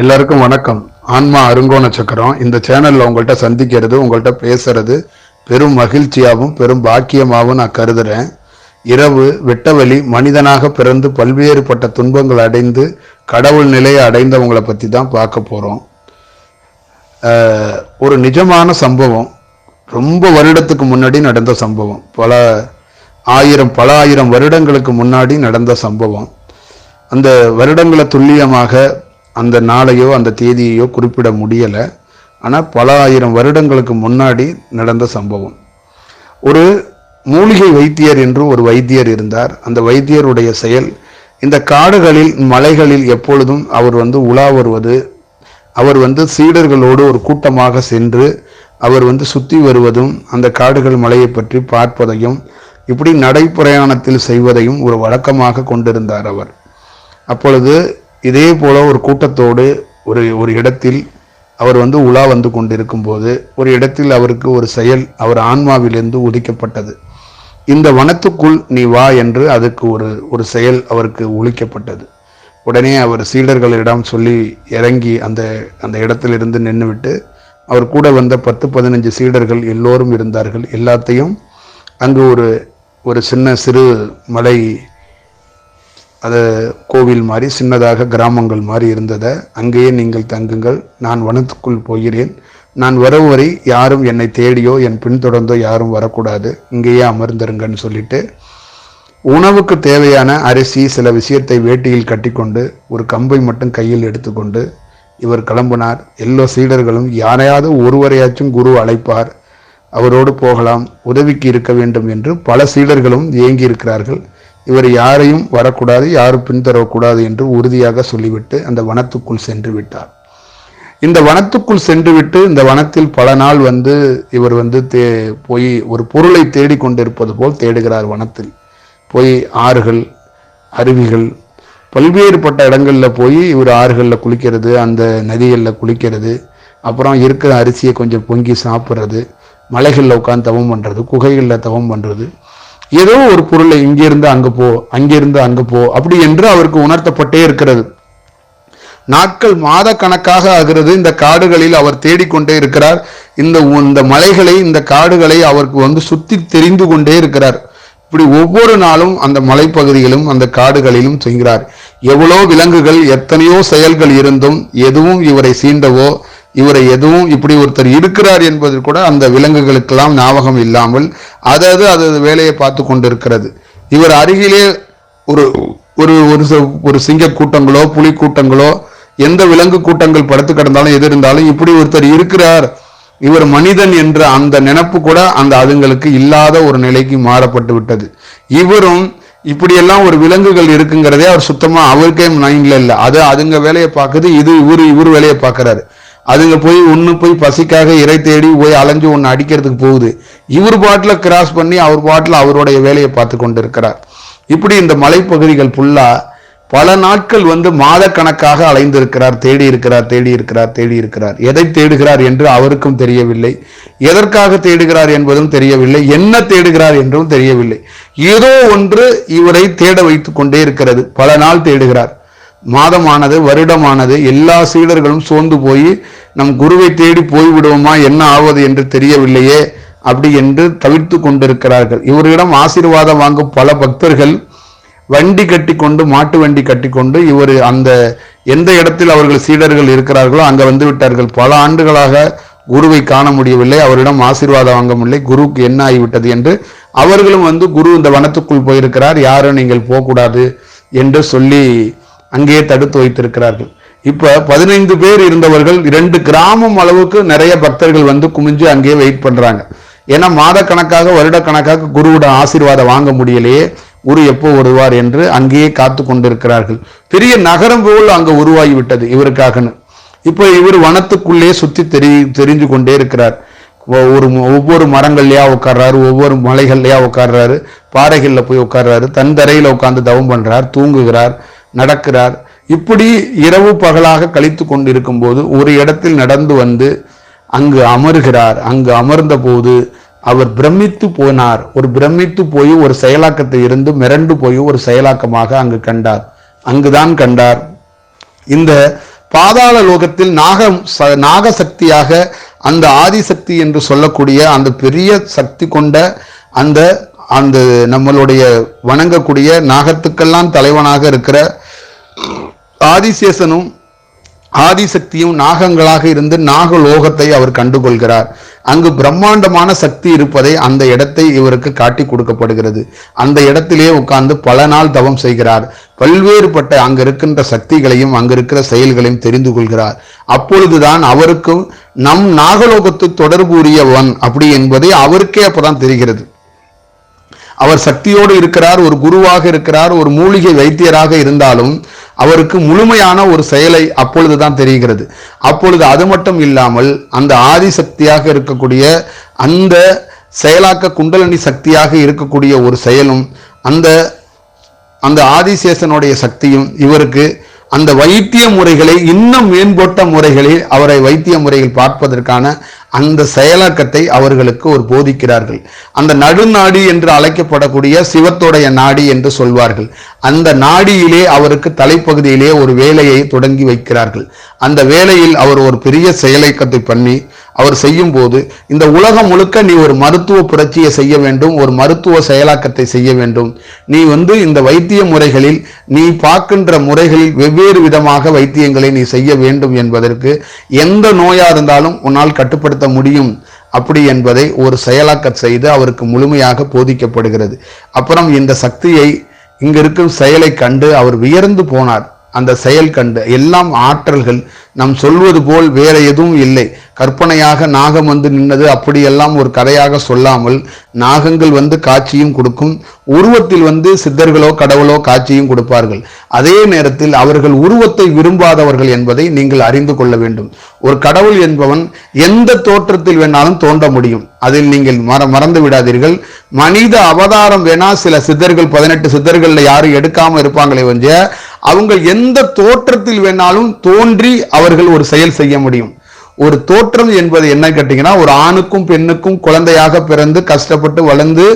எல்லாருக்கும் வணக்கம். ஆன்மா அருங்கோண சக்கரம். இந்த சேனல்ல உங்கள்கிட்ட சந்திக்கிறது உங்கள்கிட்ட பேசுறது பெரும் மகிழ்ச்சியாகவும் பெரும் பாக்கியமாகவும் நான் கருதுறேன். இரவு வெட்டவெளி மனிதனாக பிறந்து பல்வேறுபட்ட துன்பங்கள் அடைந்து கடவுள் நிலையை அடைந்தவங்களை பற்றி தான் பார்க்க போகிறோம் ஒரு நிஜமான சம்பவம். ரொம்ப வருடத்துக்கு முன்னாடி நடந்த சம்பவம். பல ஆயிரம் பல ஆயிரம் வருடங்களுக்கு முன்னாடி நடந்த சம்பவம். அந்த வருடங்களை துல்லியமாக அந்த நாளையோ அந்த தேதியையோ குறிப்பிட முடியலை. ஆனால் பல ஆயிரம் வருடங்களுக்கு முன்னாடி நடந்த சம்பவம். ஒரு மூலிகை வைத்தியர் என்று ஒரு வைத்தியர் இருந்தார். அந்த வைத்தியருடைய செயல் இந்த காடுகளில் மலைகளில் எப்பொழுதும் அவர் வந்து உலா வருவது அவர் வந்து சீடர்களோடு ஒரு கூட்டமாக சென்று அவர் வந்து சுற்றி வருவதும் அந்த காடுகள் மலையை பற்றி பார்ப்பதையும் இப்படி நடைப்பிரயாணத்தில் செய்வதையும் ஒரு வழக்கமாக கொண்டிருந்தார் அவர். அப்பொழுது இதே போல ஒரு கூட்டத்தோடு ஒரு ஒரு இடத்தில் அவர் வந்து உலா வந்து கொண்டிருக்கும் போது ஒரு இடத்தில் அவருக்கு ஒரு செயல் அவர் ஆன்மாவிலிருந்து உதிக்கப்பட்டது. இந்த வனத்துக்குள் நீ வா என்று அதுக்கு ஒரு ஒரு செயல் அவருக்கு ஒழிக்கப்பட்டது. உடனே அவர் சீடர்களிடம் சொல்லி இறங்கி அந்த அந்த இடத்திலிருந்து நின்றுவிட்டு அவர் கூட வந்த பத்து பதினஞ்சு சீடர்கள் எல்லோரும் இருந்தார்கள். எல்லாத்தையும் அங்கு ஒரு ஒரு சின்ன சிறு மலை அது கோவில் மாதிரி சின்னதாக கிராமங்கள் மாதிரி இருந்ததை அங்கேயே நீங்கள் தங்குங்கள். நான் வனத்துக்குள் போகிறேன். நான் வரும் வரை யாரும் என்னை தேடியோ என் பின்தொடர்ந்தோ யாரும் வரக்கூடாது. இங்கேயே அமர்ந்திருங்கன்னு சொல்லிட்டு உணவுக்கு தேவையான அரிசி சில விஷயத்தை வேட்டியில் கட்டிக்கொண்டு ஒரு கம்பை மட்டும் கையில் எடுத்துக்கொண்டு இவர் கிளம்பினார். எல்லா சீடர்களும் யாரையாவது ஒருவரையாச்சும் குரு அழைப்பார். அவரோடு போகலாம். உதவிக்கு இருக்க வேண்டும் என்று பல சீடர்களும் ஏங்கி இருக்கிறார்கள் இவர் யாரையும் வரக்கூடாது யாரும் பின்தரக்கூடாது என்று உறுதியாக சொல்லிவிட்டு அந்த வனத்துக்குள் சென்று விட்டார். இந்த வனத்துக்குள் சென்று விட்டு இந்த வனத்தில் பல நாள் வந்து இவர் வந்து தே போய் ஒரு பொருளை தேடி கொண்டிருப்பது போல் தேடுகிறார் வனத்தில். போய் ஆறுகள் அருவிகள் பல்வேறுபட்ட இடங்களில் போய் இவர் ஆறுகளில் குளிக்கிறது அந்த நதிகளில் குளிக்கிறது அப்புறம் இருக்கிற அரிசியை கொஞ்சம் பொங்கி சாப்பிட்றது மலைகளில் உட்காந்து தவம் பண்ணுறது குகைகளில் தவம் பண்ணுறது ஏதோ ஒரு பொருளை இங்கிருந்து அங்கு போ அங்கிருந்து அங்கு போ அப்படி என்று அவருக்கு உணர்த்தப்பட்டே இருக்கிறது. நாட்கள் மாத கணக்காக ஆகிறது. இந்த காடுகளில் அவர் தேடிக்கொண்டே இருக்கிறார். இந்த இந்த மலைகளை இந்த காடுகளை அவருக்கு வந்து சுத்தி தெரிந்து கொண்டே இருக்கிறார். இப்படி ஒவ்வொரு நாளும் அந்த மலைப்பகுதியிலும் அந்த காடுகளிலும் செய்கிறார் எவ்வளோ விலங்குகள் எத்தனையோ செயல்கள் இருந்தும் எதுவும் இவரை சீண்டவோ இவரை எதுவும் இப்படி ஒருத்தர் இருக்கிறார் என்பது கூட அந்த விலங்குகளுக்கெல்லாம் ஞாபகம் இல்லாமல் அதாவது அது வேலையை பார்த்து கொண்டிருக்கிறது. இவர் அருகிலே ஒரு ஒரு ஒரு ஒரு சிங்க கூட்டங்களோ புலி கூட்டங்களோ எந்த விலங்கு கூட்டங்கள் படுத்து கிடந்தாலும் எது இருந்தாலும் இப்படி ஒருத்தர் இருக்கிறார். இவர் மனிதன் என்ற அந்த நினப்பு கூட அந்த அதுங்களுக்கு இல்லாத ஒரு நிலைக்கு மாறப்பட்டு விட்டது. இவரும் இப்படியெல்லாம் ஒரு விலங்குகள் இருக்குங்கிறதே அவர் சுத்தமாக அவருக்கே மைண்டில் இல்லை. அது அதுங்க வேலையை பார்க்குது இது இவர் இவர் வேலையை பார்க்குறாரு. அதுங்க போய் ஒன்று போய் பசிக்காக இறை தேடி போய் அலைஞ்சு ஒன்று அடிக்கிறதுக்கு போகுது. இவர் பாட்டில் கிராஸ் பண்ணி அவர் பாட்டில் அவருடைய வேலையை பார்த்து கொண்டு இருக்கிறார் இப்படி இந்த மலைப்பகுதிகள் ஃபுல்லாக பல நாட்கள் வந்து மாதக்கணக்காக அலைந்திருக்கிறார் தேடி இருக்கிறார் தேடி இருக்கிறார் தேடி இருக்கிறார் எதை தேடுகிறார் என்று அவருக்கும் தெரியவில்லை. எதற்காக தேடுகிறார் என்பதும் தெரியவில்லை. என்ன தேடுகிறார் என்றும் தெரியவில்லை. ஏதோ ஒன்று இவரை தேட வைத்துக்கொண்டே இருக்கிறது. பல நாள் தேடுகிறார். மாதமானது வருடமானது எல்லா சீடர்களும் சோர்ந்து போய் நம் குருவை தேடி போய்விடுவோமா என்ன ஆவது என்று தெரியவில்லையே அப்படி என்று தவிர்த்து கொண்டிருக்கிறார்கள். இவரிடம் ஆசீர்வாதம் வாங்கும் பல பக்தர்கள் வண்டி கட்டி கொண்டு மாட்டு வண்டி கட்டி கொண்டு இவர் அந்த எந்த இடத்தில் அவர்கள் சீடர்கள் இருக்கிறார்களோ அங்கே வந்து விட்டார்கள் பல ஆண்டுகளாக குருவை காண முடியவில்லை அவரிடம் ஆசீர்வாதம் வாங்க முடியலை குருவுக்கு என்ன ஆகிவிட்டது என்று அவர்களும் வந்து குரு இந்த வனத்துக்குள் போயிருக்கிறார். யாரும் நீங்கள் போகக்கூடாது என்று சொல்லி அங்கேயே தடுத்து வைத்திருக்கிறார்கள். இப்ப பதினைந்து பேர் இருந்தவர்கள் இரண்டு கிராமம் அளவுக்கு நிறைய பக்தர்கள் வந்து குமிஞ்சு அங்கேயே வெயிட் பண்றாங்க. ஏன்னா மாதக்கணக்காக வருடக்கணக்காக வருட குருவோட ஆசீர்வாதம் வாங்க முடியலையே. குரு எப்போ வருவார் என்று அங்கேயே காத்து கொண்டிருக்கிறார்கள். பெரிய நகரம் போல் அங்க உருவாகி விட்டது இவருக்காகன்னு. இப்போ இவர் வனத்துக்குள்ளே சுத்தி தெரி தெரிஞ்சு கொண்டே இருக்கிறார். ஒரு ஒவ்வொரு மரங்கள்லயா உட்கார்றாரு ஒவ்வொரு மலைகள்லையா உட்கார்றாரு பாறைகளில் போய் உட்கார்றாரு தன் தரையில் உட்கார்ந்து தவம் பண்றார் தூங்குகிறார். நடக்கிறார். இப்படி இரவு பகலாக கழித்து கொண்டிருக்கும் போது ஒரு இடத்தில் நடந்து வந்து அங்கு அமர்கிறார். அங்கு அமர்ந்த போது அவர் பிரமித்து போனார். ஒரு பிரமித்து போய் ஒரு செயலாக்கத்தை இருந்து மிரண்டு போய் ஒரு செயலாக்கமாக அங்கு கண்டார். அங்குதான் கண்டார். இந்த பாதாள லோகத்தில் நாக ச- நாகசக்தியாக அந்த ஆதிசக்தி என்று சொல்லக்கூடிய அந்த பெரிய சக்தி கொண்ட அந்த அந்த நம்மளுடைய வணங்கக்கூடிய நாகத்துக்கெல்லாம் தலைவனாக இருக்கிற ஆதிசேஷனும் ஆதிசக்தியும் நாகங்களாக இருந்து நாகலோகத்தை அவர் கண்டுகொள்கிறார். அங்கு பிரம்மாண்டமான சக்தி இருப்பதை அந்த இடத்தை இவருக்கு காட்டி கொடுக்கப்படுகிறது. அந்த இடத்திலே உட்கார்ந்து பல நாள் தவம் செய்கிறார். பல்வேறுபட்ட அங்கு இருக்கின்ற சக்திகளையும் அங்கு இருக்கிற செயல்களையும் தெரிந்து கொள்கிறார். அப்பொழுதுதான் அவருக்கும் நம் நாகலோகத்து தொடர்புரியவன் அப்படி என்பதை அவருக்கே அப்பதான் தெரிகிறது. அவர் சக்தியோடு இருக்கிறார் ஒரு குருவாக இருக்கிறார் ஒரு மூலிகை வைத்தியராக இருந்தாலும் அவருக்கு முழுமையான ஒரு செயலை அப்பொழுதுதான் தெரிகிறது. அப்பொழுது அது மட்டும் இல்லாமல் அந்த ஆதிசக்தியாக இருக்கக்கூடிய அந்த செயலாக்க குண்டலினி சக்தியாக இருக்கக்கூடிய ஒரு செயலும் அந்த அந்த ஆதிசேஷனுடைய சக்தியும் இவருக்கு அந்த வைத்திய முறைகளை இன்னும் மேம்பட்ட முறைகளில் அவரை வைத்திய முறையில் பார்ப்பதற்கான அந்த செயலாக்கத்தை அவர்களுக்கு ஒரு போதிக்கிறார்கள். அந்த நடுநாடி என்று அழைக்கப்படக்கூடிய சிவத்துடைய நாடி என்று சொல்வார்கள். அந்த நாடியிலே அவருக்கு தலைப்பகுதியிலே ஒரு வேலையை தொடங்கி வைக்கிறார்கள். அந்த வேலையில் அவர் ஒரு பெரிய செயலாக்கத்தை பண்ணி அவர் செய்யும் போது இந்த உலகம் முழுக்க நீ ஒரு மருத்துவ புரட்சியை செய்ய வேண்டும் ஒரு மருத்துவ செயலாக்கத்தை செய்ய வேண்டும். நீ வந்து இந்த வைத்திய முறைகளில் நீ பார்க்கின்ற முறைகளில் வெவ்வேறு விதமாக வைத்தியங்களை நீ செய்ய வேண்டும் என்பதற்கு எந்த நோயா இருந்தாலும் உன்னால் கட்டுப்படுத்த முடியும். அப்படி என்பதை ஒரு செயலாக்க செய்து அவருக்கு முழுமையாக போதிக்கப்படுகிறது. அப்புறம் இந்த சக்தியை இங்கிருக்கும் செயலை கண்டு அவர் வியர்ந்து போனார். அந்த செயல் கண்டு எல்லாம் ஆற்றல்கள் நாம் சொல்வது போல் வேற எதுவும் இல்லை. கற்பனையாக நாகம் வந்து நின்னது அப்படியெல்லாம் ஒரு கதையாக சொல்லாமல் நாகங்கள் வந்து காட்சியும் கொடுக்கும். உருவத்தில் வந்து சித்தர்களோ கடவுளோ காட்சியும் கொடுப்பார்கள். அதே நேரத்தில் அவர்கள் உருவத்தை விரும்பாதவர்கள் என்பதை நீங்கள் அறிந்து கொள்ள வேண்டும். ஒரு கடவுள் என்பவன் எந்த தோற்றத்தில் வேணாலும் தோன்ற முடியும். அதில் நீங்கள் மற மறந்து விடாதீர்கள். மனித அவதாரம் வேணா சில சித்தர்கள் பதினெட்டு சித்தர்கள்ல யாரும் எடுக்காம இருப்பாங்களே வஞ்ச அவங்க எந்த தோற்றத்தில் வேணாலும் தோன்றி அவர்கள் ஒரு செயல் செய்ய முடியும். ஒரு தோற்றம் என்பது என்ன கேட்டீங்கன்னா ஒரு ஆணுக்கும் பெண்ணுக்கும் குழந்தையாக பிறந்து கஷ்டப்பட்டு வளர்ந்து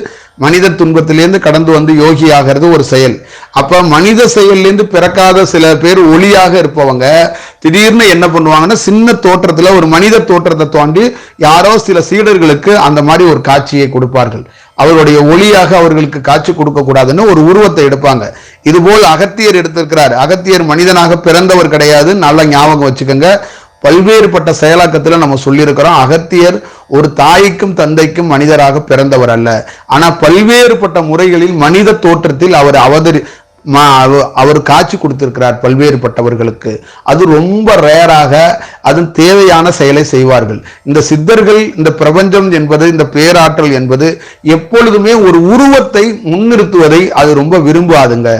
மனித துன்பத்திலேருந்து கடந்து வந்து யோகி ஆகிறது ஒரு செயல். அப்ப மனித செயல்லேருந்து பிறக்காத சில பேர் ஒளியாக இருப்பவங்க திடீர்னு என்ன பண்ணுவாங்கன்னா சின்ன தோற்றத்துல ஒரு மனித தோற்றத்தை தோண்டி யாரோ சில சீடர்களுக்கு அந்த மாதிரி ஒரு காட்சியை கொடுப்பார்கள். அவருடைய ஒளியாக அவர்களுக்கு காட்சி கொடுக்க கூடாதுன்னு ஒரு உருவத்தை எடுப்பாங்க. இதுபோல் அகத்தியர் எடுத்திருக்கிறார். அகத்தியர் மனிதனாக பிறந்தவர் கிடையாது. நல்ல ஞாபகம் வச்சுக்கோங்க. பல்வேறுபட்ட செயலாக்கத்தில் நம்ம சொல்லியிருக்கிறோம் அகத்தியர் ஒரு தாய்க்கும் தந்தைக்கும் மனிதராக பிறந்தவர் அல்ல. ஆனால் பல்வேறுபட்ட முறைகளில் மனித தோற்றத்தில் அவர் அவதரி அவர் காட்சி கொடுத்திருக்கிறார் பல்வேறுபட்டவர்களுக்கு. அது ரொம்ப ரேராக அது தேவையான செயலை செய்வார்கள். இந்த சித்தர்கள் இந்த பிரபஞ்சம் என்பது இந்த பேராற்றல் என்பது எப்பொழுதுமே ஒரு உருவத்தை முன்னிறுத்துவதை அது ரொம்ப விரும்பாதுங்க.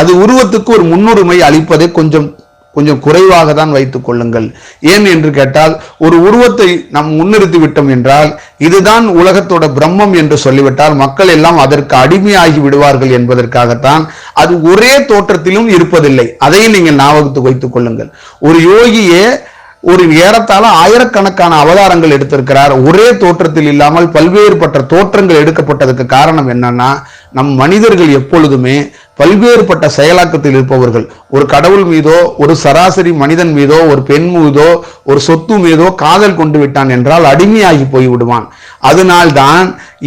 அது உருவத்துக்கு ஒரு முன்னுரிமை அளிப்பதை கொஞ்சம் கொஞ்சம் குறைவாக தான் வைத்துக் கொள்ளுங்கள். ஏன் என்று கேட்டால் ஒரு உருவத்தை நாம் முன்னிறுத்தி விட்டோம் என்றால் இதுதான் உலகத்தோட பிரம்மம் என்று சொல்லிவிட்டால் மக்கள் எல்லாம் அதற்கு அடிமையாகி விடுவார்கள் என்பதற்காகத்தான் அது ஒரே தோற்றத்திலும் இருப்பதில்லை. அதையும் நீங்கள் ஞாபகத்துக்கு வைத்துக் கொள்ளுங்கள். ஒரு யோகியே ஒரு ஏறத்தாழ ஆயிரக்கணக்கான அவதாரங்கள் எடுத்திருக்கிறார். ஒரே தோற்றத்தில் இல்லாமல் பல்வேறுபட்ட தோற்றங்கள் எடுக்கப்பட்டதுக்கு காரணம் என்னன்னா நம் மனிதர்கள் எப்பொழுதுமே பல்வேறுபட்ட செயலாக்கத்தில் இருப்பவர்கள். ஒரு கடவுள் மீதோ ஒரு சராசரி மனிதன் மீதோ ஒரு பெண் மீதோ ஒரு சொத்து மீதோ காதல் கொண்டு விட்டான் என்றால் அடிமையாகி போய் விடுவான் அதனால்தான்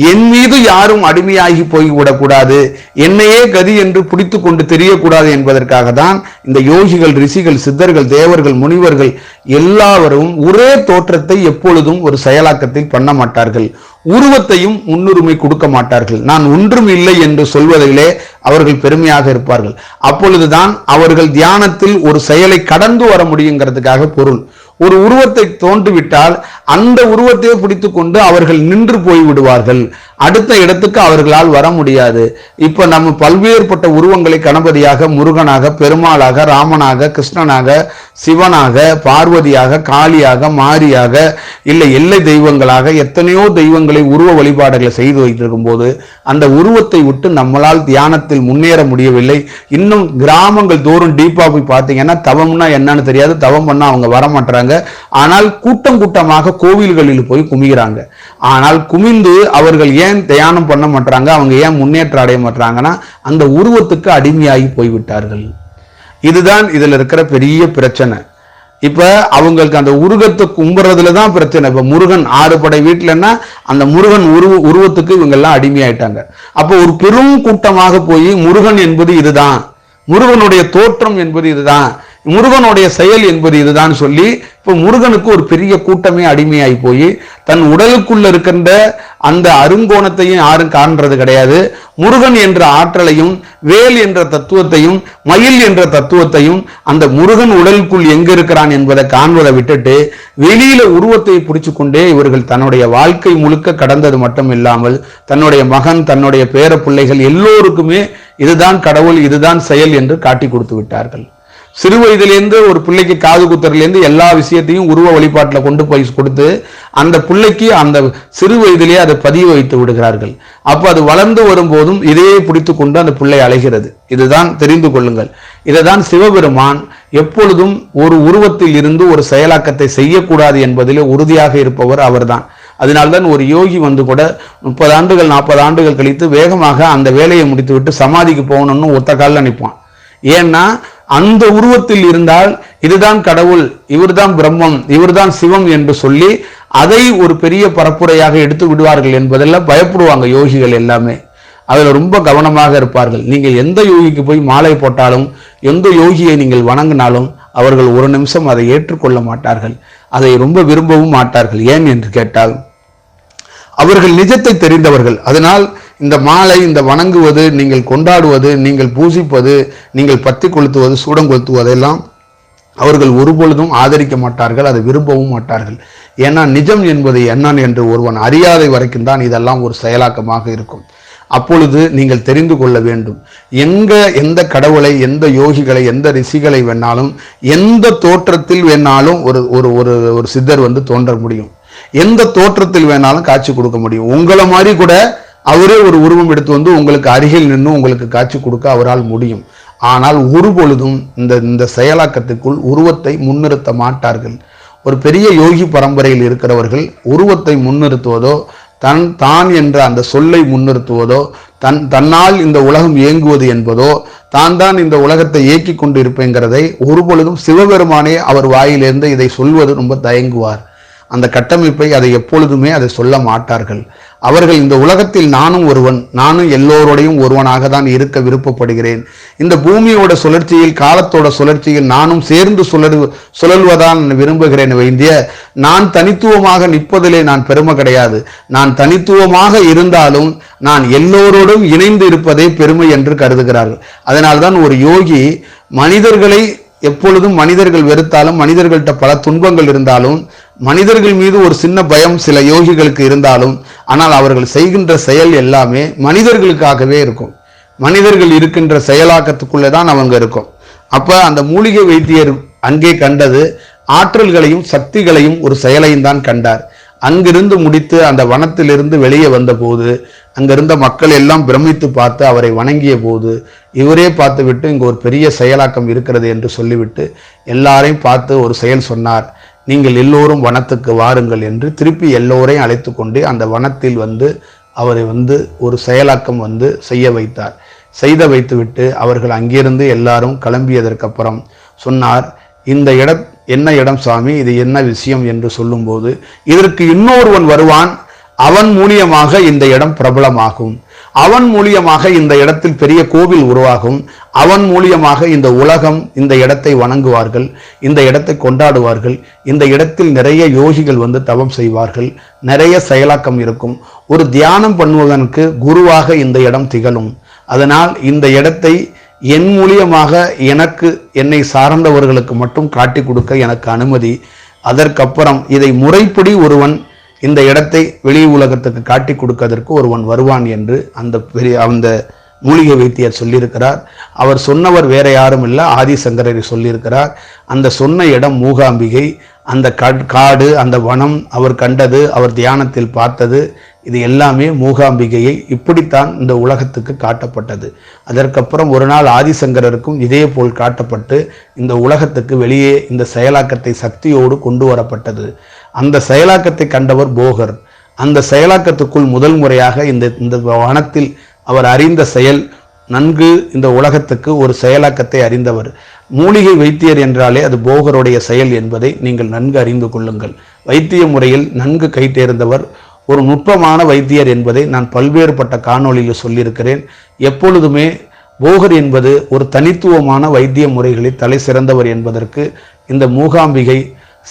என் மீது யாரும் அடிமையாகி போய்விடக்கூடாது. என்னையே கதி என்று பிடித்து கொண்டு தெரியக்கூடாது என்பதற்காக தான் இந்த யோகிகள் ரிஷிகள் சித்தர்கள் தேவர்கள் முனிவர்கள் எல்லாவரும் ஒரே தோற்றத்தை எப்பொழுதும் ஒரு செயலாக்கத்தில் பண்ண மாட்டார்கள். உருவத்தையும் முன்னுரிமை கொடுக்க மாட்டார்கள். நான் ஒன்றும் இல்லை என்று சொல்வதிலே அவர்கள் பெருமையாக இருப்பார்கள். அப்பொழுதுதான் அவர்கள் தியானத்தில் ஒரு செயலை கடந்து வர முடியுங்கிறதுக்காக பொருள். ஒரு உருவத்தை தோன்றிவிட்டால் அந்த உருவத்தையே பிடித்து கொண்டு அவர்கள் நின்று போய் விடுவார்கள். அடுத்த இடத்துக்கு அவர்களால் வர முடியாது. இப்போ நம்ம பல்வேறுபட்ட உருவங்களை கணபதியாக முருகனாக பெருமாளாக ராமனாக கிருஷ்ணனாக சிவனாக பார்வதியாக காளியாக மாரியாக இல்லை எல்லை தெய்வங்களாக எத்தனையோ தெய்வங்களை உருவ வழிபாடுகளை செய்து வைத்திருக்கும் போது அந்த உருவத்தை விட்டு நம்மளால் தியானத்தில் முன்னேற முடியவில்லை. இன்னும் கிராமங்கள் தோறும் டீப்பாக போய் பார்த்தீங்கன்னா தவம்னா என்னன்னு தெரியாது. தவம் பண்ணால் அவங்க வரமாட்டாங்க ஆனால் கூட்டம் கூட்டமாக கோவில்களில் போய் குமிகிறாங்க. ஆனால் குமிந்து அவர்கள் ஏன் ஏன் தியானம் பண்ண மாட்டாங்க அவங்க ஏன் முன்னேற்றம் அடைய மாட்டாங்கன்னா அந்த உருவத்துக்கு அடிமையாகி போய்விட்டார்கள். இதுதான் இதில் இருக்கிற பெரிய பிரச்சனை. இப்போ அவங்களுக்கு அந்த உருகத்தை கும்புறதுல தான் பிரச்சனை. இப்போ முருகன் ஆறு படை வீட்டிலன்னா அந்த முருகன் உருவ உருவத்துக்கு இவங்கெல்லாம் அடிமையாயிட்டாங்க. அப்போ ஒரு பெரும் கூட்டமாக போய் முருகன் என்பது இதுதான். முருகனுடைய தோற்றம் என்பது இதுதான். முருகனுடைய செயல் என்பது இதுதான் சொல்லி இப்போ முருகனுக்கு ஒரு பெரிய கூட்டமே அடிமையாகி போய் தன் உடலுக்குள்ள இருக்கின்ற அந்த அருங்கோணத்தையும் யாரும் காண்றது கிடையாது. முருகன் என்ற ஆற்றலையும் வேல் என்ற தத்துவத்தையும் மயில் என்ற தத்துவத்தையும் அந்த முருகன் உடலுக்குள் எங்க இருக்கிறான் என்பதை காண்பதை விட்டுட்டு வெளியில உருவத்தை பிடிச்சு கொண்டே இவர்கள் தன்னுடைய வாழ்க்கை முழுக்க கடந்தது மட்டும் இல்லாமல் தன்னுடைய மகன் தன்னுடைய பேர பிள்ளைகள் எல்லோருக்குமே இதுதான் கடவுள் இதுதான் செயல் என்று காட்டி கொடுத்து விட்டார்கள். சிறு வயதிலேருந்து ஒரு பிள்ளைக்கு காது குத்துறதுலேருந்து எல்லா விஷயத்தையும் உருவ வழிபாட்டில் கொண்டு போய் கொடுத்து அந்த பிள்ளைக்கு அந்த சிறு வயதிலேயே அதை பதிய வைத்து விடுகிறார்கள். அப்போ அது வளர்ந்து வரும்போதும் இதையே பிடித்து கொண்டு அந்த பிள்ளை அலைகிறது. இதுதான் தெரிந்து கொள்ளுங்கள். இதைதான் சிவபெருமான் எப்பொழுதும் ஒரு உருவத்தில் இருந்து ஒரு செயலாக்கத்தை செய்யக்கூடாது என்பதிலே உறுதியாக இருப்பவர் அவர்தான். அதனால்தான் ஒரு யோகி வந்து கூட முப்பது ஆண்டுகள் நாற்பது ஆண்டுகள் கழித்து வேகமாக அந்த வேலையை முடித்துவிட்டு சமாதிக்கு போகணும்னு ஒத்த காலில் நிற்பான் ஏன்னா அந்த உருவத்தில் இருந்தால் இதுதான் கடவுள் இவர்தான் பிரம்மம் இவர்தான் சிவம் என்று சொல்லி அதை ஒரு பெரிய பரப்புரையாக எடுத்து விடுவார்கள் என்பதெல்லாம் பயப்படுவாங்க யோகிகள் எல்லாமே. அதில் ரொம்ப கவனமாக இருப்பார்கள். நீங்கள் எந்த யோகிக்கு போய் மாலை போட்டாலும் எந்த யோகியை நீங்கள் வணங்கினாலும் அவர்கள் ஒரு நிமிஷம் அதை ஏற்றுக்கொள்ள மாட்டார்கள். அதை ரொம்ப விரும்பவும் மாட்டார்கள். ஏன் என்று கேட்டால் அவர்கள் நிஜத்தை தெரிந்தவர்கள். அதனால் இந்த மாலை இந்த வணங்குவது நீங்கள் கொண்டாடுவது நீங்கள் பூசிப்பது நீங்கள் பத்தி கொளுத்துவது சூடம் கொளுத்துவதெல்லாம் அவர்கள் ஒருபொழுதும் ஆதரிக்க மாட்டார்கள் அதை விரும்பவும் மாட்டார்கள். ஏன்னா நிஜம் என்பது என்னன் என்று ஒருவன் அறியாதை வரைக்கும் தான் இதெல்லாம் ஒரு செயலாக்கமாக இருக்கும். அப்பொழுது நீங்கள் தெரிந்து கொள்ள வேண்டும். எங்க எந்த கடவுளை எந்த யோகிகளை எந்த ரிஷிகளை வேணாலும் எந்த தோற்றத்தில் வேணாலும் ஒரு ஒரு ஒரு ஒரு சித்தர் வந்து தோன்ற முடியும். எந்த தோற்றத்தில் வேணாலும் காட்சி கொடுக்க முடியும். உங்களை மாதிரி கூட அவரே ஒரு உருவம் எடுத்து வந்து உங்களுக்கு அருகில் நின்று உங்களுக்கு காட்சி கொடுக்க அவரால் முடியும். ஆனால் ஒரு பொழுதும் இந்த இந்த செயலாக்கத்துக்குள் உருவத்தை முன்னிறுத்த மாட்டார்கள். ஒரு பெரிய யோகி பரம்பரையில் இருக்கிறவர்கள் உருவத்தை முன்னிறுத்துவதோ தன் தான் என்ற அந்த சொல்லை முன்னிறுத்துவதோ தன் தன்னால் இந்த உலகம் இயங்குவது என்பதோ தான் தான் இந்த உலகத்தை இயக்கி கொண்டு இருப்பேங்கிறதை ஒரு பொழுதும் சிவபெருமானே அவர் வாயிலிருந்து இதை சொல்வது ரொம்ப தயங்குவார். அந்த கட்டமைப்பை அதை எப்பொழுதுமே அதை சொல்ல மாட்டார்கள். அவர்கள் இந்த உலகத்தில் நானும் ஒருவன் நானும் எல்லோரோடையும் ஒருவனாக தான் இருக்க விருப்பப்படுகிறேன். இந்த பூமியோட சுழற்சியில் காலத்தோட சுழற்சியில் நானும் சேர்ந்து சுழல் சுழல்வதான் விரும்புகிறேன் வைந்திய நான் தனித்துவமாக நிற்பதிலே நான் பெருமை கிடையாது. நான் தனித்துவமாக இருந்தாலும் நான் எல்லோரோடும் இணைந்து இருப்பதே பெருமை என்று கருதுகிறார்கள். அதனால்தான் ஒரு யோகி மனிதர்களை எப்பொழுதும் மனிதர்கள் வெறுத்தாலும் மனிதர்கள்ட்ட பல துன்பங்கள் இருந்தாலும் மனிதர்கள் மீது ஒரு சின்ன பயம் சில யோகிகளுக்கு இருந்தாலும் ஆனால் அவர்கள் செய்கின்ற செயல் எல்லாமே மனிதர்களுக்காகவே இருக்கும். மனிதர்கள் இருக்கின்ற செயலாக்கத்துக்குள்ளே தான் அவங்க இருக்கும். அப்ப அந்த மூலிகை வைத்தியர் அங்கே கண்டது ஆற்றல்களையும் சக்திகளையும் ஒரு செயலையும் தான் கண்டார். அங்கிருந்து முடித்து அந்த வனத்திலிருந்து வெளியே வந்தபோது அங்கிருந்த மக்கள் எல்லாம் பிரமித்து பார்த்து அவரை வணங்கிய போது இவரே பார்த்துவிட்டு இங்கு ஒரு பெரிய செயலாக்கம் இருக்கிறது என்று சொல்லிவிட்டு எல்லாரையும் பார்த்து ஒரு செயல் சொன்னார். நீங்கள் எல்லோரும் வனத்துக்கு வாருங்கள் என்று திருப்பி எல்லோரையும் அழைத்து கொண்டு அந்த வனத்தில் வந்து அவரை வந்து ஒரு செயலாக்கம் வந்து செய்ய வைத்தார். செய்த வைத்துவிட்டு அவர்கள் அங்கிருந்து எல்லாரும் கிளம்பியதற்கப்புறம் சொன்னார் இந்த இடம் என்ன இடம் சாமி? இது என்ன விஷயம்? என்று சொல்லும்போது இதற்கு இன்னொருவன் வருவான். அவன் மூலியமாக இந்த இடம் பிரபலமாகும். அவன் மூலியமாக இந்த இடத்தில் பெரிய கோவில் உருவாகும். அவன் மூலியமாக இந்த உலகம் இந்த இடத்தை வணங்குவார்கள் இந்த இடத்தை கொண்டாடுவார்கள் இந்த இடத்தில் நிறைய யோகிகள் வந்து தவம் செய்வார்கள் நிறைய செயலாக்கம் இருக்கும். ஒரு தியானம் பண்ணுவதற்கு குருவாக இந்த இடம் திகழும். அதனால் இந்த இடத்தை என் மூலியமாக எனக்கு என்னை சார்ந்தவர்களுக்கு மட்டும் காட்டி கொடுக்க எனக்கு அனுமதி. அதற்கப்புறம் இதை முறைப்படி ஒருவன் இந்த இடத்தை வெளி உலகத்துக்கு காட்டி கொடுக்கதற்கு ஒருவன் வருவான் என்று அந்த பெரிய அந்த மூலிகை வைத்தியர் சொல்லியிருக்கிறார். அவர் சொன்னவர் வேற யாரும் இல்லை ஆதிசங்கரரை சொல்லியிருக்கிறார். அந்த சொன்ன இடம் மூகாம்பிகை அந்த காடு அந்த வனம் அவர் கண்டது அவர் தியானத்தில் பார்த்தது இது எல்லாமே மூகாம்பிகையை இப்படித்தான் இந்த உலகத்துக்கு காட்டப்பட்டது. அதற்கப்புறம் ஒரு நாள் ஆதிசங்கரருக்கும் இதே போல் காட்டப்பட்டு இந்த உலகத்துக்கு வெளியே இந்த செயலாக்கத்தை சக்தியோடு கொண்டு வரப்பட்டது. அந்த செயலாக்கத்தை கண்டவர் போகர். அந்த செயலாக்கத்துக்குள் முதல் முறையாக இந்த இந்த வனத்தில் அவர் அறிந்த செயல் நன்கு இந்த உலகத்துக்கு ஒரு செயலாக்கத்தை அறிந்தவர். மூலிகை வைத்தியர் என்றாலே அது போகருடைய செயல் என்பதை நீங்கள் நன்கு அறிந்து கொள்ளுங்கள். வைத்திய முறையில் நன்கு கைத்தேர்ந்தவர் ஒரு நுட்பமான வைத்தியர் என்பதை நான் பல்வேறுபட்ட காணொளியில் சொல்லியிருக்கிறேன். எப்பொழுதுமே போகர் என்பது ஒரு தனித்துவமான வைத்திய முறைகளில் தலை சிறந்தவர் என்பதற்கு இந்த மூகாம்பிகை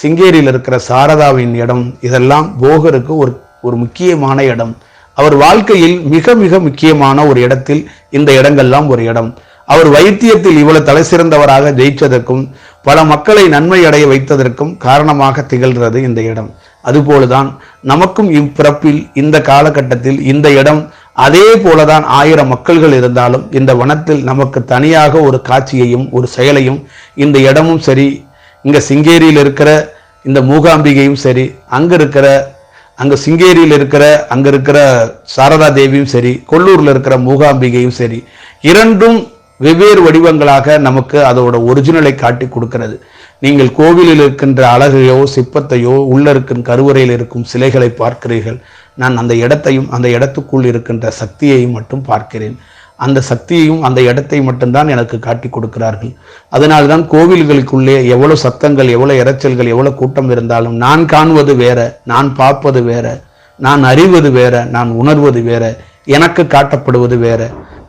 சிங்கேரியில் இருக்கிற சாரதாவின் இடம் இதெல்லாம் போகருக்கு ஒரு ஒரு முக்கியமான இடம். அவர் வாழ்க்கையில் மிக மிக முக்கியமான ஒரு இடத்தில் இந்த இடங்கள்லாம் ஒரு இடம். அவர் வைத்தியத்தில் இவ்வளவு தலை சிறந்தவராக ஜெயித்ததற்கும் பல மக்களை நன்மை அடைய வைத்ததற்கும் காரணமாக திகழ்கிறது இந்த இடம். அதுபோலதான் நமக்கும் இப்பிறப்பில் இந்த காலகட்டத்தில் இந்த இடம் அதே போலதான் ஆயிரம் மக்கள்கள் இருந்தாலும் இந்த வனத்தில் நமக்கு தனியாக ஒரு காட்சியையும் ஒரு செயலையும் இந்த இடமும் சரி இங்கே சிங்கேரியில் இருக்கிற இந்த மூகாம்பிகையும் சரி அங்கே இருக்கிற அங்கே சிங்கேரியில் இருக்கிற அங்கே இருக்கிற சாரதா தேவியும் சரி கொல்லூரில் இருக்கிற மூகாம்பிகையும் சரி இரண்டும் வெவ்வேறு வடிவங்களாக நமக்கு அதோட ஒரிஜினலை காட்டி கொடுக்கிறது. நீங்கள் கோவிலில் இருக்கின்ற அழகையோ சிற்பத்தையோ உள்ள இருக்கும் கருவறையில் இருக்கும் சிலைகளை பார்க்கிறீர்கள். நான் அந்த இடத்தையும் அந்த இடத்துக்குள் இருக்கின்ற சக்தியையும் மட்டும் பார்க்கிறேன். அந்த சக்தியையும் அந்த இடத்தை மட்டும்தான் எனக்கு காட்டி கொடுக்கிறார்கள். அதனால்தான் கோவில்களுக்குள்ளே எவ்வளோ சத்தங்கள் எவ்வளோ இறைச்சல்கள் எவ்வளோ கூட்டம் இருந்தாலும் நான் காண்வது வேற நான் பார்ப்பது வேற நான் அறிவது வேற நான் உணர்வது வேற எனக்கு காட்டப்படுவது வேற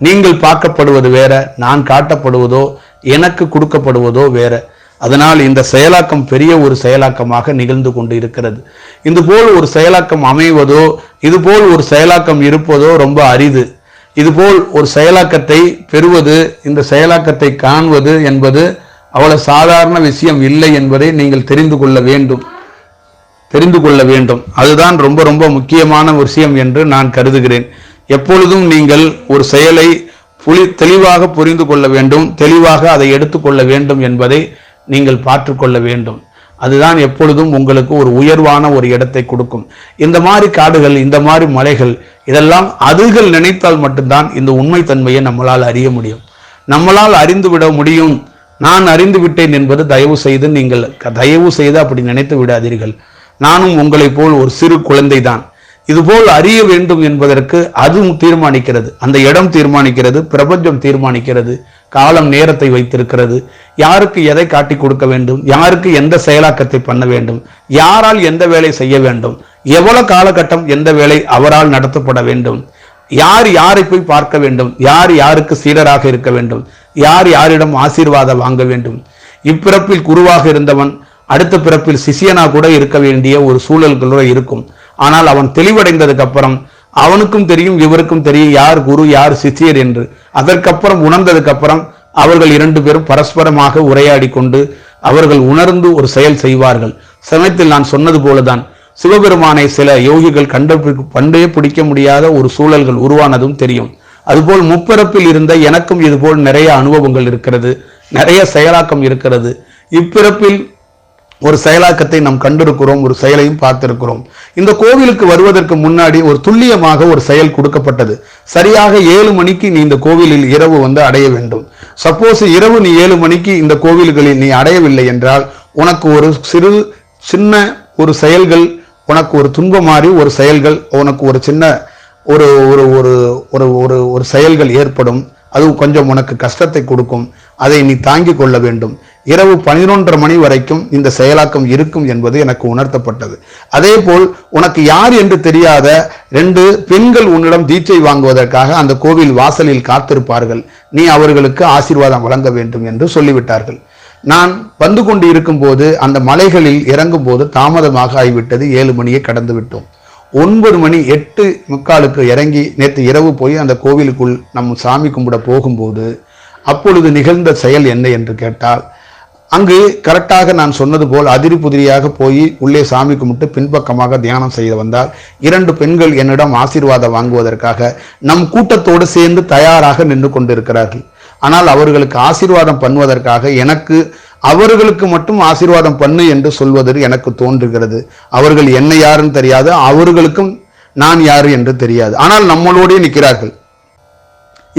நீங்கள் பார்க்கப்படுவது வேற நான் காட்டப்படுவதோ எனக்கு கொடுக்கப்படுவதோ வேற. அதனால் இந்த செயலாக்கம் பெரிய ஒரு செயலாக்கமாக நிகழ்ந்து கொண்டு இருக்கிறது இது போல் ஒரு செயலாக்கம் அமைவதோ இது போல் ஒரு செயலாக்கம் இருப்பதோ ரொம்ப அரிது. இதுபோல் ஒரு செயலாக்கத்தை பெறுவது இந்த செயலாக்கத்தை காண்பது என்பது அவ்வளவு சாதாரண விஷயம் இல்லை என்பதை நீங்கள் தெரிந்து கொள்ள வேண்டும். தெரிந்து கொள்ள வேண்டும். அதுதான் ரொம்ப ரொம்ப முக்கியமான விஷயம் என்று நான் கருதுகிறேன். எப்பொழுதும் நீங்கள் ஒரு செயலை புலி தெளிவாக புரிந்து கொள்ள வேண்டும் தெளிவாக அதை எடுத்துக்கொள்ள வேண்டும் என்பதை நீங்கள் பார்த்துக்கொள்ள வேண்டும். அதுதான் எப்பொழுதும் உங்களுக்கு ஒரு உயர்வான ஒரு இடத்தை கொடுக்கும். இந்த மாதிரி காடுகள் இந்த மாதிரி மலைகள் இதெல்லாம் அதுகள் நினைத்தால் மட்டும்தான் இந்த உண்மைத்தன்மையை நம்மளால் அறிய முடியும். நம்மளால் அறிந்து விட முடியும். நான் அறிந்து விட்டேன் என்பது தயவு செய்து நீங்கள் தயவு செய்து அப்படி நினைத்து விடாதீர்கள். நானும் உங்களைப் போல் ஒரு சிறு குழந்தை தான் இதுபோல் அறிய வேண்டும் என்பதற்கு அதுவும் தீர்மானிக்கிறது. அந்த இடம் தீர்மானிக்கிறது பிரபஞ்சம் தீர்மானிக்கிறது. காலம் நேரத்தை வைத்திருக்கிறது. யாருக்கு எதை காட்டி கொடுக்க வேண்டும்? யாருக்கு எந்த செயலாக்கத்தை பண்ண வேண்டும்? யாரால் எந்த வேலை செய்ய வேண்டும்? எவ்வளவு காலகட்டம் எந்த வேலை அவரால் நடத்தப்பட வேண்டும்? யார் யாரை போய் பார்க்க வேண்டும்? யார் யாருக்கு சீடராக இருக்க வேண்டும்? யார் யாரிடம் ஆசீர்வாதம் வாங்க வேண்டும்? இப்பிறப்பில் குருவாக இருந்தவன் அடுத்த பிறப்பில் சிசியனா கூட இருக்க வேண்டிய ஒரு சூழல்களோட இருக்கும். ஆனால் அவன் தெளிவடைந்ததுக்கு அப்புறம் அவனுக்கும் தெரியும் இவருக்கும் தெரியும் யார் குரு யார் சிஷியர் என்று. அதற்கப்புறம் உணர்ந்ததுக்கு அப்புறம் அவர்கள் இரண்டு பேரும் பரஸ்பரமாக உரையாடி கொண்டு அவர்கள் உணர்ந்து ஒரு செயல் செய்வார்கள். சமயத்தில் நான் சொன்னது போலதான் சிவபெருமானை சில யோகிகள் கண்டு பண்டே பிடிக்க முடியாத ஒரு சூழல்கள் உருவானதும் தெரியும். அதுபோல் முப்பிறப்பில் இருந்த எனக்கும் இதுபோல் நிறைய அனுபவங்கள் இருக்கிறது நிறைய செயலாக்கம் இருக்கிறது. இப்பிறப்பில் ஒரு செயலாக்கத்தை நாம் கண்டிருக்கிறோம் ஒரு செயலையும் பார்த்திருக்கிறோம். இந்த கோவிலுக்கு வருவதற்கு முன்னாடி ஒரு துல்லியமாக ஒரு செயல் கொடுக்கப்பட்டது. சரியாக ஏழு மணிக்கு நீ இந்த கோவிலில் இரவு வந்து அடைய வேண்டும். சப்போஸ் இரவு நீ ஏழு மணிக்கு இந்த கோவில்களில் நீ அடையவில்லை என்றால் உனக்கு ஒரு சிறு சின்ன ஒரு செயல்கள் உனக்கு ஒரு துன்பம் மாதிரி ஒரு செயல்கள் உனக்கு ஒரு சின்ன ஒரு ஒரு ஒரு ஒரு ஒரு ஒரு செயல்கள் ஏற்படும். அது கொஞ்சம் உனக்கு கஷ்டத்தை கொடுக்கும். அதை நீ தாங்கிக் கொள்ள வேண்டும். இரவு பனிரெண்டரை மணி வரைக்கும் இந்த செயலாக்கம் இருக்கும் என்பது எனக்கு உணர்த்தப்பட்டது. அதே போல் உனக்கு யார் என்று தெரியாத ரெண்டு பெண்கள் உன்னிடம் தீட்சை வாங்குவதற்காக அந்த கோவில் வாசலில் காத்திருப்பார்கள். நீ அவர்களுக்கு ஆசீர்வாதம் வழங்க வேண்டும் என்று சொல்லிவிட்டார்கள். நான் வந்து கொண்டு இருக்கும்போது அந்த மலைகளில் இறங்கும் போது தாமதமாக ஆகிவிட்டது. ஏழு மணியை கடந்து விட்டோம் ஒன்பது மணி எட்டு முக்காலுக்கு இறங்கி நேற்று இரவு போய் அந்த கோவிலுக்குள் நம் சாமி கும்பிட போகும்போது அப்பொழுது நிகழ்ந்த செயல் என்ன என்று கேட்டால் அங்கு கரெக்டாக நான் சொன்னது போல் அதிரி புதிரியாக போய் உள்ளே சாமி கும்பிட்டு பின்பக்கமாக தியானம் செய்து வந்தால் இரண்டு பெண்கள் என்னிடம் ஆசீர்வாதம் வாங்குவதற்காக நம் கூட்டத்தோடு சேர்ந்து தயாராக நின்று கொண்டிருக்கிறார்கள். ஆனால் அவர்களுக்கு ஆசீர்வாதம் பண்ணுவதற்காக எனக்கு அவர்களுக்கு மட்டும் ஆசீர்வாதம் பண்ணு என்று சொல்வது எனக்கு தோன்றுகிறது. அவர்கள் என்ன யாருன்னு தெரியாது அவர்களுக்கும் நான் யாரு என்று தெரியாது. ஆனால் நம்மளோடே நிற்கிறார்கள்.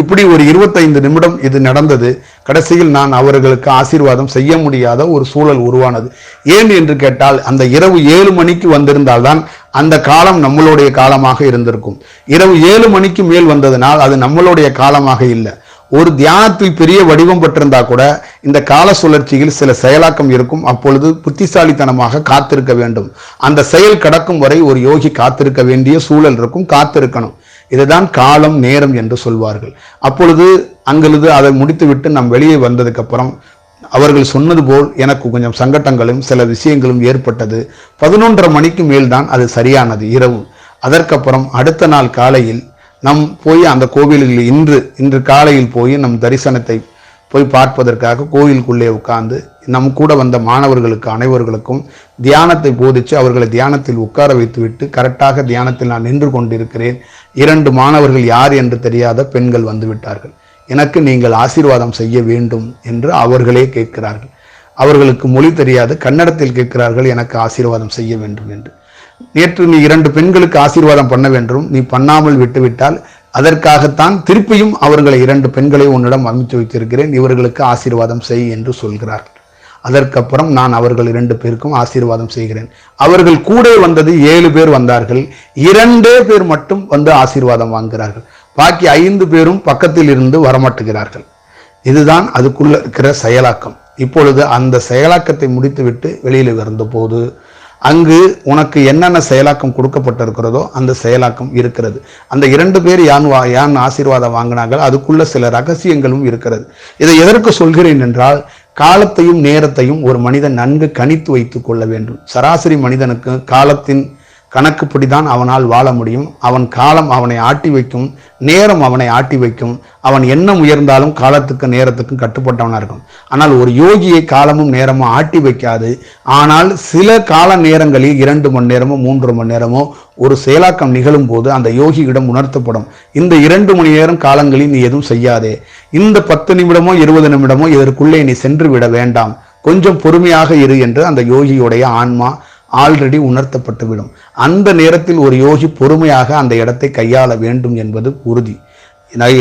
இப்படி ஒரு இருபத்தைந்து நிமிடம் இது நடந்தது. கடைசியில் நான் அவர்களுக்கு ஆசீர்வாதம் செய்ய முடியாத ஒரு சூழல் உருவானது. ஏன் என்று கேட்டால் அந்த இரவு ஏழு மணிக்கு வந்திருந்தால்தான் அந்த காலம் நம்மளுடைய காலமாக இருந்திருக்கும். இரவு ஏழு மணிக்கு மேல் வந்ததனால் அது நம்மளுடைய காலமாக இல்லை. ஒரு தியானத்தில் பெரிய வடிவம் பெற்றிருந்தா கூட இந்த கால சுழற்சியில் சில செயலாக்கம் இருக்கும். அப்பொழுது புத்திசாலித்தனமாக காத்திருக்க வேண்டும். அந்த செயல் கடக்கும் வரை ஒரு யோகி காத்திருக்க வேண்டிய சூழல் இருக்கும் காத்திருக்கணும். இதுதான் காலம் நேரம் என்று சொல்வார்கள். அப்பொழுது அங்கிருந்து அதை முடித்துவிட்டு நாம் வெளியே வந்ததுக்கு அப்புறம் அவர்கள் சொன்னது போல் எனக்கு கொஞ்சம் சங்கட்டங்களும் சில விஷயங்களும் ஏற்பட்டது. பதினொன்றரை மணிக்கு மேல்தான் அது சரியானது இரவு. அதற்கப்புறம் அடுத்த நாள் காலையில் நம் போய் அந்த கோவில்களில் இன்று இன்று காலையில் போய் நம் தரிசனத்தை போய் பார்ப்பதற்காக கோயிலுக்குள்ளே உட்கார்ந்து நம் கூட வந்த மாணவர்களுக்கு அனைவர்களுக்கும் தியானத்தை போதித்து அவர்களை தியானத்தில் உட்கார வைத்துவிட்டு கரெக்டாக தியானத்தில் நான் நின்று கொண்டிருக்கிறேன். இரண்டு மாணவர்கள் யார் என்று தெரியாத பெண்கள் வந்துவிட்டார்கள். எனக்கு நீங்கள் ஆசீர்வாதம் செய்ய வேண்டும் என்று அவர்களே கேட்கிறார்கள். அவர்களுக்கு மொழி தெரியாது கன்னடத்தில் கேட்கிறார்கள் எனக்கு ஆசீர்வாதம் செய்ய வேண்டும் என்று. நேற்று நீ இரண்டு பெண்களுக்கு ஆசீர்வாதம் பண்ண வேண்டும் நீ பண்ணாமல் விட்டுவிட்டால் அதற்காகத்தான் திருப்பியும் அவர்களை இரண்டு பெண்களை உன்னிடம் அமைத்து வைத்திருக்கிறேன். இவர்களுக்கு ஆசீர்வாதம் செய் என்று சொல்கிறார்கள் அதற்கப்புறம் நான் அவர்கள் இரண்டு பேருக்கும் ஆசீர்வாதம் செய்கிறேன். அவர்கள் கூட வந்தது ஏழு பேர் வந்தார்கள். இரண்டே பேர் மட்டும் வந்து ஆசீர்வாதம் வாங்குகிறார்கள். பாக்கி ஐந்து பேரும் பக்கத்தில் இருந்து வரமாட்டுகிறார்கள். இதுதான் அதுக்குள்ள இருக்கிற செயலாக்கம். இப்பொழுது அந்த செயலாக்கத்தை முடித்துவிட்டு வெளியில் வந்தபோது அங்கு உனக்கு என்னென்ன செயலாக்கம் கொடுக்கப்பட்டிருக்கிறதோ அந்த செயலாக்கம் இருக்கிறது. அந்த இரண்டு பேர் யான் வா யான் ஆசீர்வாதம் வாங்கினார்கள்? அதுக்குள்ள சில ரகசியங்களும் இருக்கிறது. இதை எதற்கு சொல்கிறேன் என்றால் காலத்தையும் நேரத்தையும் ஒரு மனிதன் நன்கு கணித்து வைத்துக் கொள்ள வேண்டும். சராசரி மனிதனுக்கு காலத்தின் கணக்குப்படிதான் அவனால் வாழ முடியும். அவன் காலம் அவனை ஆட்டி வைக்கும் நேரம் அவனை ஆட்டி வைக்கும். அவன் எண்ணம் உயர்ந்தாலும் காலத்துக்கு நேரத்துக்கும் கட்டுப்பட்டவனாக இருக்கும். ஆனால் ஒரு யோகியை காலமும் நேரமும் ஆட்டி வைக்காது. ஆனால் சில கால நேரங்களில் இரண்டு மணி நேரமோ மூன்று மணி நேரமோ ஒரு செயலாக்கம் நிகழும் போது அந்த யோகியிடம் உணர்த்தப்படும். இந்த இரண்டு மணி நேரம் காலங்களில் நீ எதுவும் செய்யாதே. இந்த பத்து நிமிடமோ இருபது நிமிடமோ இதற்குள்ளே நீ சென்று விட வேண்டாம். கொஞ்சம் பொறுமையாக இரு என்று அந்த யோகியுடைய ஆன்மா ஆல்ரெடி உணர்த்தப்பட்டுவிடும். அந்த நேரத்தில் ஒரு யோகி பொறுமையாக அந்த இடத்தை கையாள வேண்டும் என்பது உறுதி.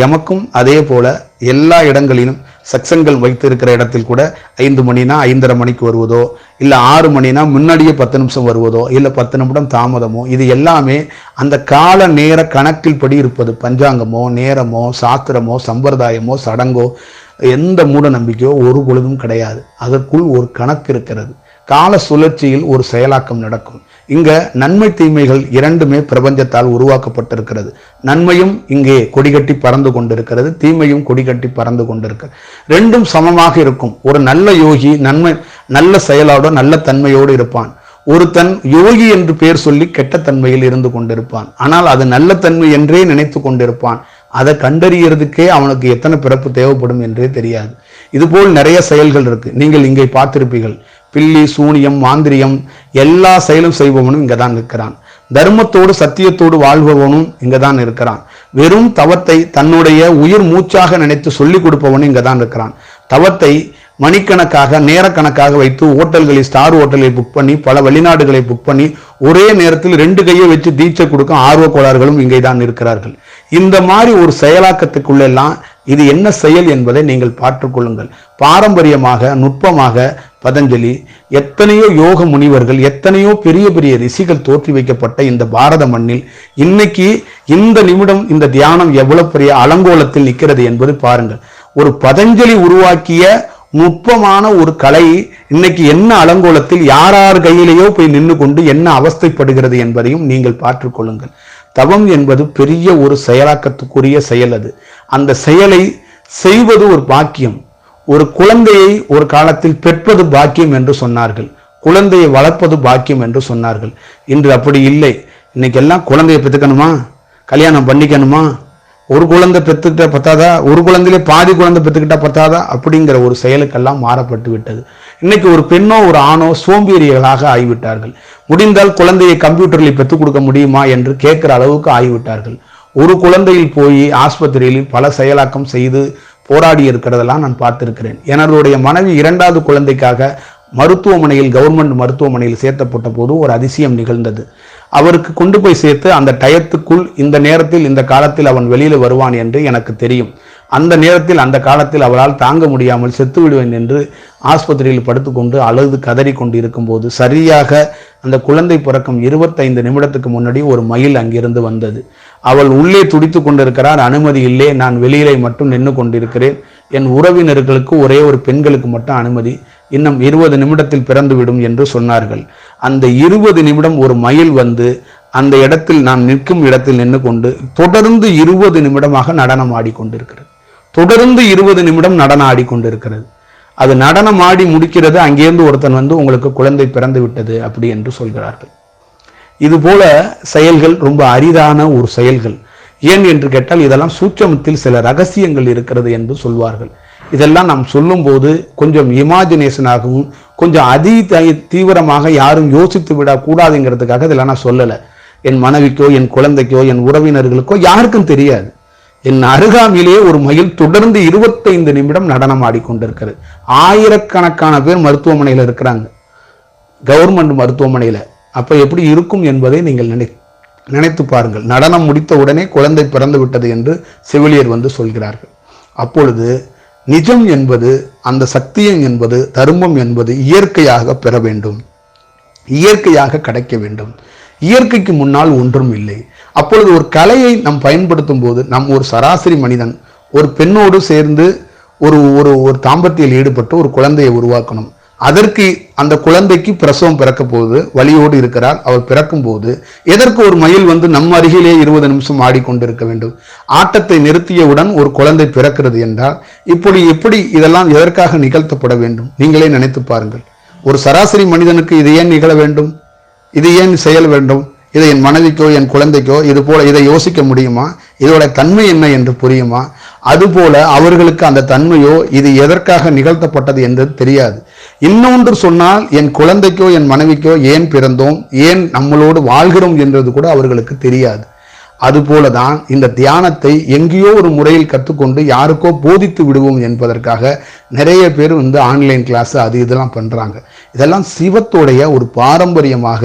எமக்கும் அதே போல எல்லா இடங்களிலும் சக்சங்கள் வைத்திருக்கிற இடத்தில் கூட ஐந்து மணினா ஐந்தரை மணிக்கு வருவதோ இல்லை ஆறு மணினா முன்னாடியே பத்து நிமிஷம் வருவதோ இல்லை பத்து நிமிடம் தாமதமோ இது எல்லாமே அந்த கால நேர கணக்கில் படி இருப்பது. பஞ்சாங்கமோ நேரமோ சாஸ்திரமோ சம்பிரதாயமோ சடங்கோ எந்த மூட நம்பிக்கையோ ஒரு பொழுதும் கிடையாது. அதற்குள் ஒரு கணக்கு இருக்கிறது. கால சுழற்சியில் ஒரு செயலாக்கம் நடக்கும். இங்க நன்மை தீமைகள் இரண்டுமே பிரபஞ்சத்தால் உருவாக்கப்பட்டிருக்கிறது. நன்மையும் இங்கே கொடிகட்டி பறந்து கொண்டிருக்கிறது தீமையும் கொடிகட்டி பறந்து கொண்டிருக்கிறது. ரெண்டும் சமமாக இருக்கும். ஒரு நல்ல யோகி நன்மை நல்ல செயலோட நல்ல தன்மையோடு இருப்பான். ஒருத்தன் யோகி என்று பெயர் சொல்லி கெட்ட தன்மையில் இருந்து கொண்டிருப்பான். ஆனால் அது நல்ல தன்மை என்றே நினைத்து கொண்டிருப்பான். அதை கண்டறியறதுக்கே அவனுக்கு எத்தனை பிறப்பு தேவைப்படும் என்றே தெரியாது. இதுபோல் நிறைய செயல்கள் இருக்கு. நீங்கள் இங்கே பார்த்திருப்பீர்கள். பில்லி சூனியம் மாந்திரியம் எல்லா செயலும் செய்பவனும் இங்கே தான் இருக்கிறான் தர்மத்தோடு சத்தியத்தோடு வாழ்பவனும் இங்கே தான் இருக்கிறான் வெறும் தவத்தை தன்னுடைய உயிர் மூச்சாக நினைத்து சொல்லிக் கொடுப்பவனும் இங்கே தான் இருக்கிறான் தவத்தை மணிக்கணக்காக நேரக்கணக்காக வைத்து ஓட்டல்களில் ஸ்டார் ஹோட்டலை புக் பண்ணி பல வெளிநாடுகளை புக் பண்ணி ஒரே நேரத்தில் ரெண்டு கையை வச்சு தீட்சை கொடுக்கும் ஆர்வ கோளாறுகளும் இங்கே தான் இருக்கிறார்கள் இந்த மாதிரி ஒரு செயலாக்கத்துக்குள்ளெல்லாம் இது என்ன செயல் என்பதை நீங்கள் பார்த்துக்கொள்ளுங்கள் பாரம்பரியமாக நுட்பமாக பதஞ்சலி எத்தனையோ யோக முனிவர்கள் எத்தனையோ பெரிய பெரிய ரிஷிகள் தோற்றி வைக்கப்பட்ட இந்த பாரத மண்ணில் இன்னைக்கு இந்த நிமிடம் இந்த தியானம் எவ்வளவு பெரிய அலங்கோலத்தில் நிற்கிறது என்பது பாருங்கள். ஒரு பதஞ்சலி உருவாக்கிய நுட்பமான ஒரு கலை இன்னைக்கு என்ன அலங்கோலத்தில் யாரார் கையிலேயோ போய் நின்று கொண்டு என்ன அவஸ்தைப்படுகிறது என்பதையும் நீங்கள் பார்த்துக்கொள்ளுங்கள் தவம் என்பது பெரிய ஒரு செயலாக்கத்துக்குரிய செயல் அது. அந்த செயலை செய்வது ஒரு பாக்கியம். ஒரு குழந்தையை ஒரு காலத்தில் பெற்பது பாக்கியம் என்று சொன்னார்கள். குழந்தையை வளர்ப்பது பாக்கியம் என்று சொன்னார்கள். இன்று அப்படி இல்லை. இன்னைக்கு எல்லாம் குழந்தையை பெற்றுக்கணுமா? கல்யாணம் பண்ணிக்கணுமா? ஒரு குழந்தை பெற்றுக்கிட்ட பத்தாதா? ஒரு குழந்தையிலே பாதி குழந்தை பெற்றுக்கிட்டா பத்தாதா? அப்படிங்கிற ஒரு செயலுக்கெல்லாம் மாறப்பட்டு விட்டது. இன்னைக்கு ஒரு பெண்ணோ ஒரு ஆணோ சோம்பேறிகளாக ஆகிவிட்டார்கள். முடிந்தால் குழந்தையை கம்ப்யூட்டரில் பெற்றுக் கொடுக்க முடியுமா என்று கேட்கிற அளவுக்கு ஆகிவிட்டார்கள். ஒரு குழந்தையில் போய் ஆஸ்பத்திரியில் பல செயலாக்கம் செய்து போராடி இருக்கிறதெல்லாம் நான் பார்த்திருக்கிறேன். எனதுடைய மனைவி இரண்டாவது குழந்தைக்காக மருத்துவமனையில் கவர்மெண்ட் மருத்துவமனையில் சேர்த்தப்பட்ட போது ஒரு அதிசயம் நிகழ்ந்தது. அவருக்கு கொண்டு போய் சேர்த்து அந்த டயத்துக்குள் இந்த நேரத்தில் இந்த காலத்தில் அவன் வெளியில் வருவான் என்று எனக்கு தெரியும். அந்த நேரத்தில் அந்த காலத்தில் அவரால் தாங்க முடியாமல் செத்து விடுவேன் என்று ஆஸ்பத்திரியில் படுத்துக்கொண்டு அழுது கதறி கொண்டு இருக்கும்போது சரியாக அந்த குழந்தை பிறக்கும் இருபத்தைந்து நிமிடத்துக்கு முன்னாடி ஒரு மயில் அங்கிருந்து வந்தது. அவள் உள்ளே துடித்து கொண்டிருக்கிறார் அனுமதி இல்லை நான் வெளியிலே மட்டும் நின்று கொண்டிருக்கிறேன். என் உறவினர்களுக்கு ஒரே ஒரு பெண்களுக்கு மட்டும் அனுமதி. இன்னும் இருபது நிமிடத்தில் பிறந்துவிடும் என்று சொன்னார்கள். அந்த இருபது நிமிடம் ஒரு மயில் வந்து அந்த இடத்தில் நான் நிற்கும் இடத்தில் நின்று கொண்டு தொடர்ந்து இருபது நிமிடமாக நடனம் ஆடிக்கொண்டிருக்கிறது. தொடர்ந்து இருபது நிமிடம் நடனம் ஆடிக்கொண்டிருக்கிறது. அது நடனம் ஆடி முடிக்கிறது அங்கேருந்து ஒருத்தன் வந்து உங்களுக்கு குழந்தை பிறந்து விட்டது அப்படி என்று சொல்கிறார்கள். இது போல செயல்கள் ரொம்ப அரிதான ஒரு செயல்கள். ஏன் என்று கேட்டால் இதெல்லாம் சூட்சமத்தில் சில ரகசியங்கள் இருக்கிறது என்று சொல்வார்கள். இதெல்லாம் நாம் சொல்லும்போது கொஞ்சம் இமாஜினேஷனாகவும் கொஞ்சம் அதி தீவிரமாக யாரும் யோசித்து விடக்கூடாதுங்கிறதுக்காக இதெல்லாம் நான் சொல்லலை. என் மனைவிக்கோ என் குழந்தைக்கோ என் உறவினர்களுக்கோ யாருக்கும் தெரியாது. என் அருகாமையிலேயே ஒரு மயில் தொடர்ந்து இருபத்தைந்து நிமிடம் நடனம் ஆடிக்கொண்டிருக்கிறது. ஆயிரக்கணக்கான பேர் மருத்துவமனையில் இருக்கிறாங்க. கவர்மெண்ட் மருத்துவமனையில். அப்போ எப்படி இருக்கும் என்பதை நீங்கள் நினை நினைத்து பாருங்கள். நடனம் முடித்த உடனே குழந்தை பிறந்து விட்டது என்று செவிலியர் வந்து சொல்கிறார்கள். அப்பொழுது நிஜம் என்பது அந்த சத்தியம் என்பது தர்மம் என்பது இயற்கையாக பெற வேண்டும். இயற்கையாக கிடைக்க வேண்டும். இயற்கைக்கு முன்னால் ஒன்றும் இல்லை. அப்பொழுது ஒரு கலையை நாம் பயன்படுத்தும் போது நம் ஒரு சராசரி மனிதன் ஒரு பெண்ணோடு சேர்ந்து ஒரு ஒரு ஒரு தாம்பத்தியில் ஈடுபட்டு ஒரு குழந்தையை உருவாக்கணும். அதற்கு அந்த குழந்தைக்கு பிரசவம் பிறக்க போது வழியோடு இருக்கிறார். அவர் பிறக்கும் போது எதற்கு ஒரு மயில் வந்து நம் அருகிலே இருபது நிமிஷம் ஆடிக்கொண்டிருக்க வேண்டும்? ஆட்டத்தை நிறுத்தியவுடன் ஒரு குழந்தை பிறக்கிறது என்றால் இப்படி எப்படி இதெல்லாம் எதற்காக நிகழ்த்தப்பட வேண்டும்? நீங்களே நினைத்து பாருங்கள். ஒரு சராசரி மனிதனுக்கு இது ஏன் நிகழ வேண்டும்? இது ஏன் செயல் வேண்டும்? இதை என் மனைவிக்கோ என் குழந்தைக்கோ இது போல இதை யோசிக்க முடியுமா? இதோட தன்மை என்ன என்று புரியுமா? அதுபோல அவர்களுக்கு அந்த தன்மையோ இது எதற்காக நிகழ்த்தப்பட்டது என்று தெரியாது. இன்னொன்று சொன்னால் என் குழந்தைக்கோ என் மனைவிக்கோ ஏன் பிறந்தோம்? ஏன் நம்மளோடு வாழ்கிறோம் என்றது கூட அவர்களுக்கு தெரியாது. அதுபோலதான் இந்த தியானத்தை எங்கேயோ ஒரு முறையில் கற்றுக்கொண்டு யாருக்கோ போதித்து விடுவோம் என்பதற்காக நிறைய பேர் வந்து ஆன்லைன் கிளாஸ் அது இதெல்லாம் பண்றாங்க. இதெல்லாம் சிவத்துடைய ஒரு பாரம்பரியமாக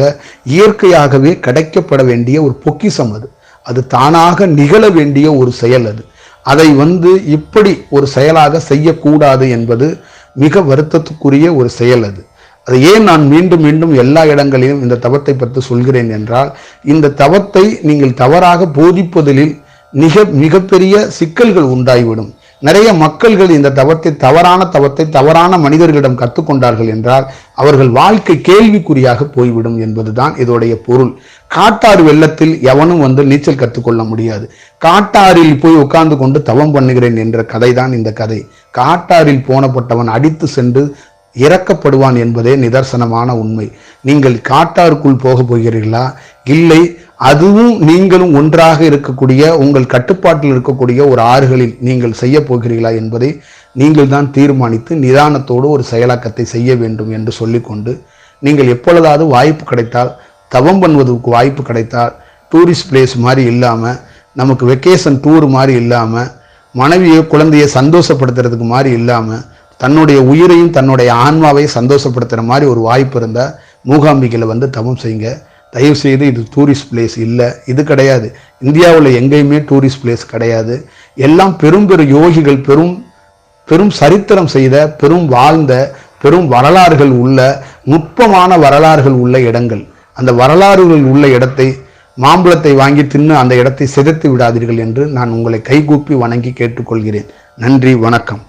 இயற்கையாகவே கிடைக்கப்பட வேண்டிய ஒரு பொக்கிசம் அது. அது தானாக நிகழ வேண்டிய ஒரு செயல் அது. அதை வந்து இப்படி ஒரு செயலாக செய்யக்கூடாது என்பது மிக வருத்தத்துக்குரிய ஒரு செயல் அது. அது ஏன் நான் மீண்டும் மீண்டும் எல்லா இடங்களிலும் இந்த தவத்தை பற்றி சொல்கிறேன் என்றால் இந்த தவத்தை நீங்கள் தவறாக போதிப்பதில் மிக மிகப்பெரிய சிக்கல்கள் உண்டாகிவிடும் நிறைய மக்கள்கள் இந்த தவத்தை தவறான தவத்தை தவறான மனிதர்களிடம் கற்றுக்கொண்டார்கள் என்றால் அவர்கள் வாழ்க்கை கேள்விக்குறியாக போய்விடும் என்பதுதான் இதோடைய பொருள். காட்டாறு வெள்ளத்தில் எவனும் வந்து நீச்சல் கற்றுக்கொள்ள முடியாது. காட்டாறில் போய் உட்கார்ந்து கொண்டு தவம் பண்ணுகிறேன் என்ற கதைதான் இந்த கதை. காட்டாறில் போனப்பட்டவன் அடித்து சென்று இறக்கப்படுவான் என்பதே நிதர்சனமான உண்மை. நீங்கள் காட்டாருக்குள் போக போகிறீர்களா? இல்லை. அதுவும் நீங்களும் ஒன்றாக இருக்கக்கூடிய உங்கள் கட்டுப்பாட்டில் இருக்கக்கூடிய ஒரு ஆறுகளில் நீங்கள் செய்ய போகிறீர்களா என்பதை நீங்கள் தான் தீர்மானித்து நிதானத்தோடு ஒரு செயலாக்கத்தை செய்ய வேண்டும் என்று சொல்லிக்கொண்டு நீங்கள் எப்பொழுதாவது வாய்ப்பு கிடைத்தால் தவம் பண்ணுவதற்கு வாய்ப்பு கிடைத்தால் டூரிஸ்ட் பிளேஸ் மாதிரி இல்லாமல் நமக்கு வெக்கேஷன் டூர் மாதிரி இல்லாமல் மனைவியை குழந்தையை சந்தோஷப்படுத்துறதுக்கு மாதிரி இல்லாமல் தன்னுடைய உயிரையும் தன்னுடைய ஆன்மாவையும் சந்தோஷப்படுத்துகிற மாதிரி ஒரு வாய்ப்பு இருந்தால் மூகாம்பிகையில் வந்து தவம் செய்யுங்க. தயவு செய்து இது டூரிஸ்ட் பிளேஸ் இல்லை. இது கிடையாது. இந்தியாவில் எங்கேயுமே டூரிஸ்ட் பிளேஸ் கிடையாது. எல்லாம் பெரும் பெரும் யோகிகள் பெரும் பெரும் சரித்திரம் செய்த பெரும் வாழ்ந்த பெரும் வரலாறுகள் உள்ள நுட்பமான வரலாறுகள் உள்ள இடங்கள். அந்த வரலாறுகள் உள்ள இடத்தை மாம்பழத்தை வாங்கி தின்னு அந்த இடத்தை சிதைத்து விடாதீர்கள் என்று நான் உங்களை கைகூப்பி வணங்கி கேட்டுக்கொள்கிறேன். நன்றி வணக்கம்.